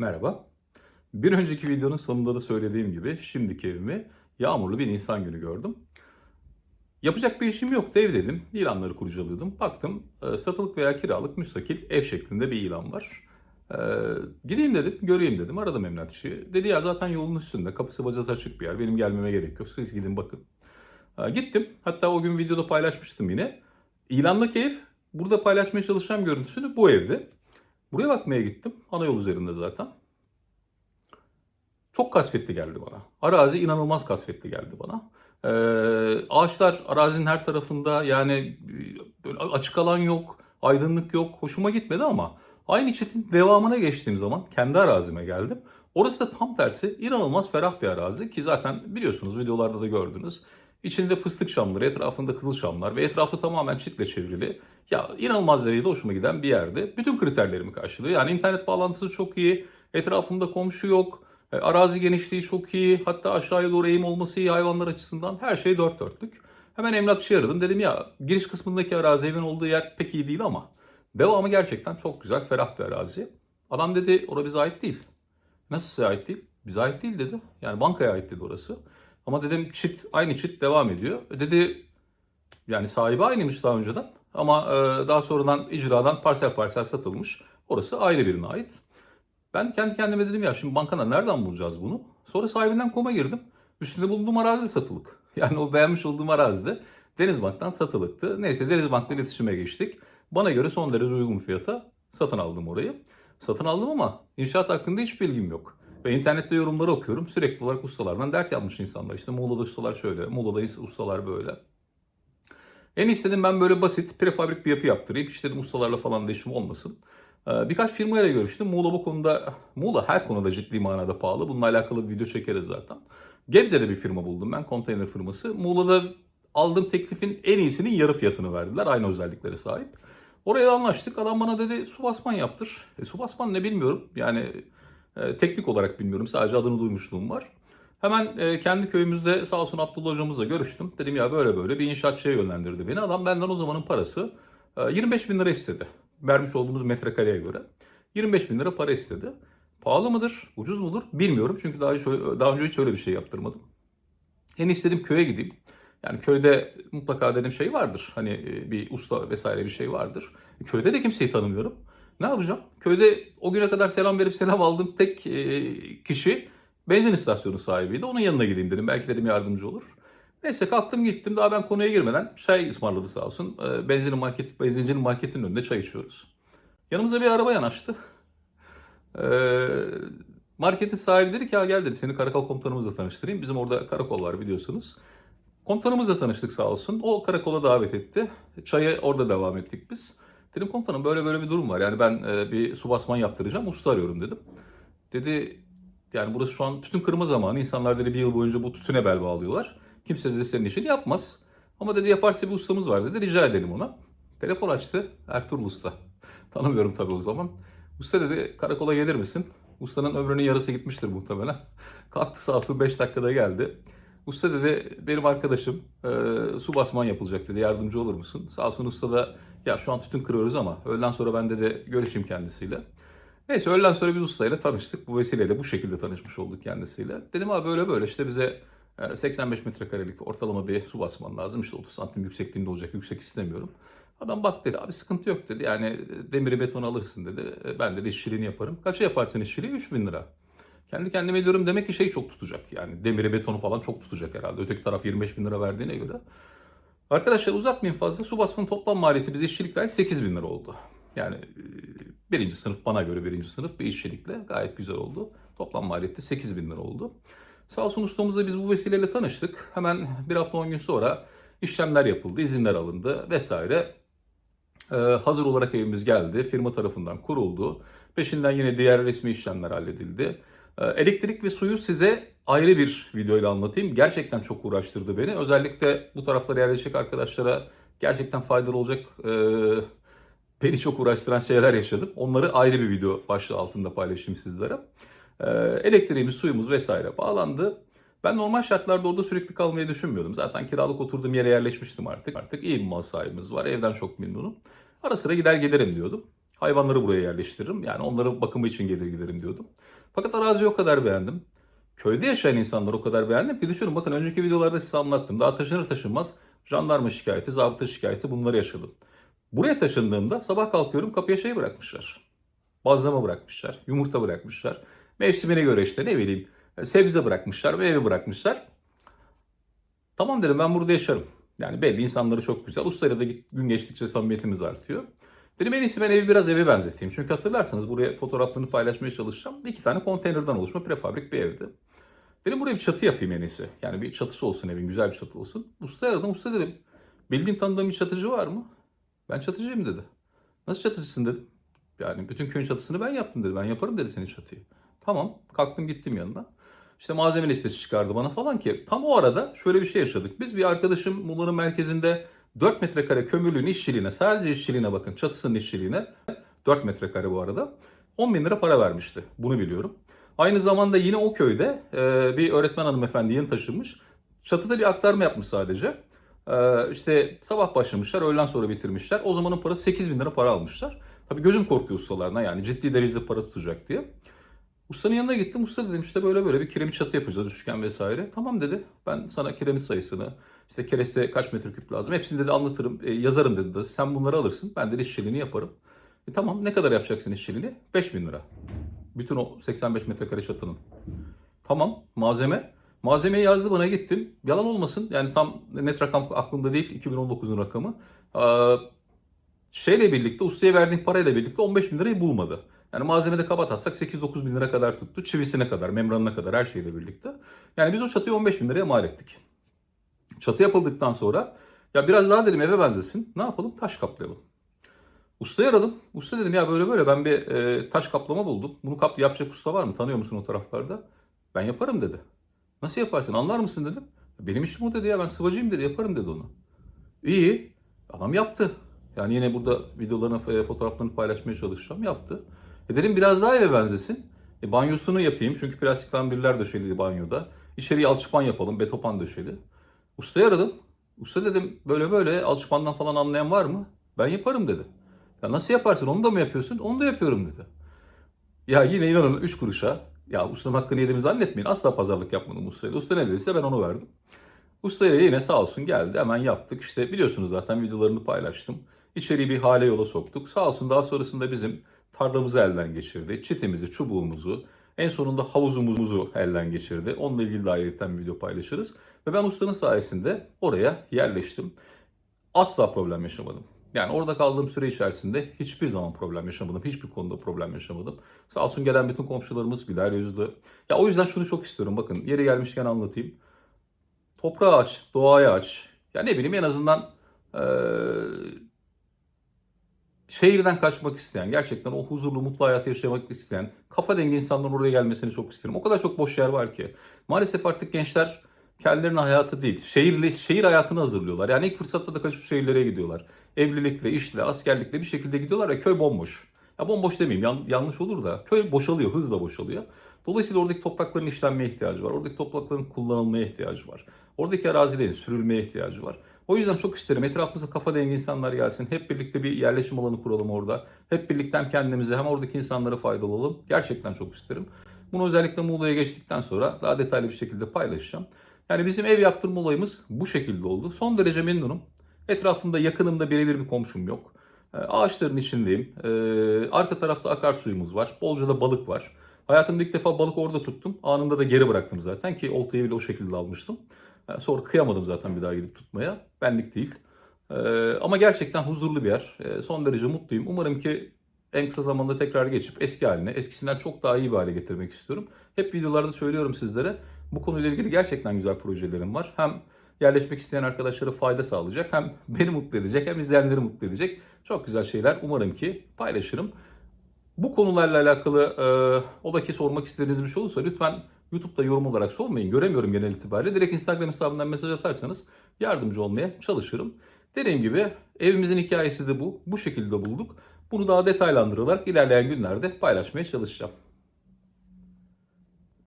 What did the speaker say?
Merhaba. Bir önceki videonun sonunda da söylediğim gibi şimdiki evimi yağmurlu bir Nisan günü gördüm. Yapacak bir işim yoktu ev dedim. İlanları kurcalıyordum. Baktım e, satılık veya kiralık müstakil ev şeklinde bir ilan var. E, gideyim dedim, göreyim dedim. Aradım emlakçıyı. Dedi ya zaten yolun üstünde. Kapısı bacası açık bir yer. Benim gelmeme gerek yok. Siz gidin bakın. E, gittim. Hatta o gün videoda paylaşmıştım yine. İlandaki ev burada paylaşmaya çalışacağım görüntüsünü bu evde. Buraya bakmaya gittim. Ana yol üzerinde zaten. Çok kasvetli geldi bana. Arazi inanılmaz kasvetli geldi bana. Ee, ağaçlar arazinin her tarafında yani böyle açık alan yok, aydınlık yok. Hoşuma gitmedi ama aynı çitin devamına geçtiğim zaman kendi arazime geldim. Orası da tam tersi inanılmaz ferah bir arazi ki zaten biliyorsunuz videolarda da gördünüz. İçinde fıstık şamları, etrafında kızıl şamlar ve etrafı tamamen çitle çevrili. Ya inanılmaz derecede hoşuma giden bir yerde. Bütün kriterlerimi karşılıyor. Yani internet bağlantısı çok iyi, etrafımda komşu yok, e, arazi genişliği çok iyi, hatta aşağıya doğru eğim olması iyi hayvanlar açısından. Her şey dört dörtlük. Hemen emlakçıyı aradım. Dedim ya giriş kısmındaki arazi evin olduğu yer pek iyi değil ama devamı gerçekten çok güzel, ferah bir arazi. Adam dedi orası bize ait değil. Nasıl size ait değil? Bize ait değil dedi. Yani bankaya ait dedi orası. Ama dedim çit, aynı çit devam ediyor. E Dedi yani sahibi aynıymış daha önceden. Ama e, daha sonradan icradan parsel parsel satılmış. Orası ayrı birine ait. Ben kendi kendime dedim ya şimdi bankadan nereden bulacağız bunu? Sonra sahibinden koma girdim. Üstünde bulunduğum arazi satılık. Yani o beğenmiş olduğum arazi de Denizbank'tan satılıktı. Neyse Denizbank'la iletişime geçtik. Bana göre son derece uygun fiyata satın aldım orayı. Satın aldım ama inşaat hakkında hiç bilgim yok. Ve internette yorumları okuyorum. Sürekli olarak ustalardan dert yapmış insanlar. İşte Muğla'da ustalar şöyle, Muğla'da ustalar böyle. En istedim ben böyle basit prefabrik bir yapı yaptırayım. Hiç dedim ustalarla falan da olmasın. Ee, Birkaç firmayla görüştüm. Muğla bu konuda, Muğla her konuda ciddi manada pahalı. Bununla alakalı bir video çekeriz zaten. Gebze'de bir firma buldum ben, konteyner firması. Muğla'da aldığım teklifin en iyisinin yarı fiyatını verdiler. Aynı özelliklere sahip. Oraya anlaştık. Adam bana dedi su basman yaptır. E, su basman ne bilmiyorum. Yani e, teknik olarak bilmiyorum. Sadece adını duymuşluğum var. Hemen e, kendi köyümüzde sağ olsun Abdullah hocamızla görüştüm. Dedim ya böyle böyle bir inşaatçıya yönlendirdi beni. Adam benden o zamanın parası e, 25 bin lira istedi. Vermiş olduğumuz metrekareye göre. 25 bin lira para istedi. Pahalı mıdır, ucuz mudur bilmiyorum. Çünkü daha, şöyle, daha önce hiç öyle bir şey yaptırmadım. En istedim köye gideyim. Yani köyde mutlaka dedim şey vardır. Hani e, bir usta vesaire bir şey vardır. E, Köyde de kimseyi tanımıyorum. Ne yapacağım? Köyde o güne kadar selam verip selam aldığım tek e, kişi benzin istasyonu sahibiydi. Onun yanına gideyim dedim. Belki dedim yardımcı olur. Neyse kalktım gittim. Daha ben konuya girmeden çay ısmarladı sağ olsun. E, Benzinin market, benzincinin marketin önünde çay içiyoruz. Yanımıza bir araba yanaştı. E, Marketin sahibi dedi ki ya gel dedi seni karakol komutanımızla tanıştırayım. Bizim orada karakol var biliyorsunuz. Komutanımızla tanıştık sağ olsun. O karakola davet etti. Çaya orada devam ettik biz. Dedim komutanım böyle böyle bir durum var. Yani ben e, bir su basman yaptıracağım. Usta arıyorum dedim. Dedi yani burası şu an tütün kırma zamanı. İnsanlar dedi bir yıl boyunca bu tütüne bel bağlıyorlar. Kimse dedi senin işini yapmaz. Ama dedi yaparsa bir ustamız var dedi. Rica edelim ona. Telefon açtı. Ertuğrul Usta. Tanımıyorum tabii o zaman. Usta dedi karakola gelir misin? Ustanın ömrünün yarısı gitmiştir muhtemelen. Kalktı sağ olsun 5 dakikada geldi. Usta dedi benim arkadaşım e, su basman yapılacak dedi yardımcı olur musun? Sağ olsun usta da ya şu an tütün kırıyoruz ama öğleden sonra ben de görüşeyim kendisiyle. Neyse öğleden sonra biz ustayla tanıştık. Bu vesileyle bu şekilde tanışmış olduk kendisiyle. Dedim abi böyle böyle işte bize e, 85 metrekarelik ortalama bir su basman lazım. İşte 30 santim yüksekliğinde olacak yüksek istemiyorum. Adam bak dedi abi sıkıntı yok dedi. Yani demiri beton alırsın dedi. E, Ben dedi işçiliğini yaparım. Kaça yaparsın işçiliği? 3000 lira. Kendi kendime diyorum demek ki şey çok tutacak. Yani demiri betonu falan çok tutacak herhalde. Öteki taraf 25 bin lira verdiğine göre. Arkadaşlar uzatmayın fazla. Su basmanın toplam maliyeti bize işçilikler 8 bin lira oldu. Yani e, birinci sınıf bana göre birinci sınıf bir işçilikle gayet güzel oldu. Toplam maliyeti 8 bin lira oldu. Sağ olsun ustamızla biz bu vesileyle tanıştık. Hemen bir hafta 10 gün sonra işlemler yapıldı, izinler alındı vesaire. Ee, hazır olarak evimiz geldi. Firma tarafından kuruldu. Peşinden yine diğer resmi işlemler halledildi. Ee, elektrik ve suyu size ayrı bir videoyla anlatayım. Gerçekten çok uğraştırdı beni. Özellikle bu taraflara yerleşecek arkadaşlara gerçekten faydalı olacak e, beni çok uğraştıran şeyler yaşadım. Onları ayrı bir video başlığı altında paylaşayım sizlere. Ee, elektriğimiz, suyumuz vesaire bağlandı. Ben normal şartlarda orada sürekli kalmayı düşünmüyordum. Zaten kiralık oturduğum yere yerleşmiştim artık. Artık iyi bir mal sahibimiz var. Evden çok memnunum. Ara sıra gider gelirim diyordum. Hayvanları buraya yerleştiririm. Yani onların bakımı için gelir giderim diyordum. Fakat araziyi o kadar beğendim. Köyde yaşayan insanları o kadar beğendim ki düşünün bakın önceki videolarda size anlattım. Daha taşınır taşınmaz jandarma şikayeti, zabıta şikayeti bunları yaşadım. Buraya taşındığımda sabah kalkıyorum kapıya şey bırakmışlar. Bazlama bırakmışlar, yumurta bırakmışlar. Mevsimine göre işte ne bileyim sebze bırakmışlar, meyve bırakmışlar. Tamam dedim ben burada yaşarım. Yani belli insanları çok güzel. Ustayla da gün geçtikçe samimiyetimiz artıyor. Dedim en iyisi ben evi biraz eve benzeteyim. Çünkü hatırlarsanız buraya fotoğraflarını paylaşmaya çalışacağım. İki tane konteynerden oluşma prefabrik bir evdi. Dedim buraya bir çatı yapayım en iyisi. Yani bir çatısı olsun evin, güzel bir çatı olsun. Ustaya aradım, usta dedim. Bildiğin tanıdığın bir çatıcı var mı? Ben çatıcıyım dedi. Nasıl çatıcısın dedim. Yani bütün köyün çatısını ben yaptım dedi. Ben yaparım dedi senin çatıyı. Tamam, kalktım gittim yanına. İşte malzeme listesi çıkardı bana falan ki tam o arada şöyle bir şey yaşadık. Biz bir arkadaşım Muğla'nın merkezinde 4 metrekare kömürlüğün işçiliğine, sadece işçiliğine bakın, çatısının işçiliğine 4 metrekare bu arada 10 bin lira para vermişti. Bunu biliyorum. Aynı zamanda yine o köyde bir öğretmen hanımefendi yeni taşınmış. Çatıda bir aktarma yapmış sadece. E, işte sabah başlamışlar, öğleden sonra bitirmişler. O zamanın parası 8 bin lira para almışlar. Tabii gözüm korkuyor ustalarına yani ciddi derecede para tutacak diye. Ustanın yanına gittim. Usta dedim işte böyle böyle bir kiremit çatı yapacağız üçgen vesaire. Tamam dedi. Ben sana kiremit sayısını, işte kereste kaç metreküp lazım hepsini dedi anlatırım, e, yazarım dedi. Sen bunları alırsın. Ben de işçiliğini yaparım. E, tamam ne kadar yapacaksın işçiliğini? 5000 lira. Bütün o 85 metrekare çatının. Tamam malzeme. Malzemeyi yazdı bana gittim. Yalan olmasın yani tam net rakam aklımda değil 2019'un rakamı. Ee, şeyle birlikte ustaya verdiğim parayla birlikte 15 bin lirayı bulmadı. Yani malzemede kabatatsak 8-9 bin lira kadar tuttu. Çivisine kadar, membranına kadar her şeyle birlikte. Yani biz o çatıyı 15 bin liraya mal ettik. Çatı yapıldıktan sonra ya biraz daha dedim eve benzesin. Ne yapalım? Taş kaplayalım. Ustayı aradım. Usta dedim ya böyle böyle ben bir e, taş kaplama buldum. Bunu kap yapacak usta var mı? Tanıyor musun o taraflarda? Ben yaparım dedi. Nasıl yaparsın anlar mısın dedim. Benim işim o dedi ya ben sıvacıyım dedi yaparım dedi onu. İyi. Adam yaptı. Yani yine burada videolarını, fotoğraflarını paylaşmaya çalışacağım. Yaptı. E dedim biraz daha eve benzesin. E, banyosunu yapayım çünkü plastik lambirler döşeli banyoda. İçeriye alçıpan yapalım, betopan döşeli. Ustayı aradım. Usta dedim böyle böyle alçıpandan falan anlayan var mı? Ben yaparım dedi. Ya nasıl yaparsın onu da mı yapıyorsun? Onu da yapıyorum dedi. Ya yine inanın 3 kuruşa. Ya ustanın hakkını yediğimi zannetmeyin. Asla pazarlık yapmadım ustayla. Usta ne dediyse ben onu verdim. Ustaya yine sağ olsun geldi. Hemen yaptık. İşte biliyorsunuz zaten videolarını paylaştım. İçeriği bir hale yola soktuk. Sağ olsun daha sonrasında bizim tarlamızı elden geçirdi. Çitimizi, çubuğumuzu, en sonunda havuzumuzu elden geçirdi. Onunla ilgili de ayrıca video paylaşırız. Ve ben ustanın sayesinde oraya yerleştim. Asla problem yaşamadım. Yani orada kaldığım süre içerisinde hiçbir zaman problem yaşamadım. Hiçbir konuda problem yaşamadım. Sağ olsun gelen bütün komşularımız güler yüzlü. Ya o yüzden şunu çok istiyorum. Bakın yeri gelmişken anlatayım. Toprağı aç, doğaya aç. Ya ne bileyim en azından eee, şehirden kaçmak isteyen, gerçekten o huzurlu, mutlu hayatı yaşamak isteyen, kafa dengi insanların oraya gelmesini çok isterim. O kadar çok boş yer var ki. Maalesef artık gençler kendilerine hayatı değil, şehirli, şehir hayatını hazırlıyorlar. Yani ilk fırsatta da kaçıp şehirlere gidiyorlar. Evlilikle, işle, askerlikle bir şekilde gidiyorlar ve köy bomboş. Ya bomboş demeyeyim, yan- yanlış olur da. Köy boşalıyor, hızla boşalıyor. Dolayısıyla oradaki toprakların işlenmeye ihtiyacı var. Oradaki toprakların kullanılmaya ihtiyacı var. Oradaki arazilerin sürülmeye ihtiyacı var. O yüzden çok isterim etrafımıza kafa dengi insanlar gelsin. Hep birlikte bir yerleşim alanı kuralım orada. Hep birlikte hem kendimize hem oradaki insanlara faydalı olalım. Gerçekten çok isterim. Bunu özellikle Muğla'ya geçtikten sonra daha detaylı bir şekilde paylaşacağım. Yani bizim ev yaptırma olayımız bu şekilde oldu. Son derece memnunum. Etrafımda yakınımda birebir bir komşum yok. Ee, Ağaçların içindeyim. Ee, Arka tarafta akarsuyumuz var. Bolca da balık var. Hayatımda ilk defa balık orada tuttum. Anında da geri bıraktım zaten ki oltayı bile o şekilde almıştım. Ee, Sonra kıyamadım zaten bir daha gidip tutmaya. Benlik değil. Ama gerçekten huzurlu bir yer. Son derece mutluyum. Umarım ki en kısa zamanda tekrar geçip eski haline, eskisinden çok daha iyi bir hale getirmek istiyorum. Hep videolarda söylüyorum sizlere. Bu konuyla ilgili gerçekten güzel projelerim var. Hem yerleşmek isteyen arkadaşlara fayda sağlayacak, hem beni mutlu edecek, hem izleyenleri mutlu edecek. Çok güzel şeyler umarım ki paylaşırım. Bu konularla alakalı e, o da ki sormak istediğiniz bir şey olursa lütfen YouTube'da yorum olarak sormayın. Göremiyorum genel itibariyle. Direkt Instagram hesabından mesaj atarsanız yardımcı olmaya çalışırım. Dediğim gibi evimizin hikayesi de bu. Bu şekilde bulduk. Bunu daha detaylandırarak ilerleyen günlerde paylaşmaya çalışacağım.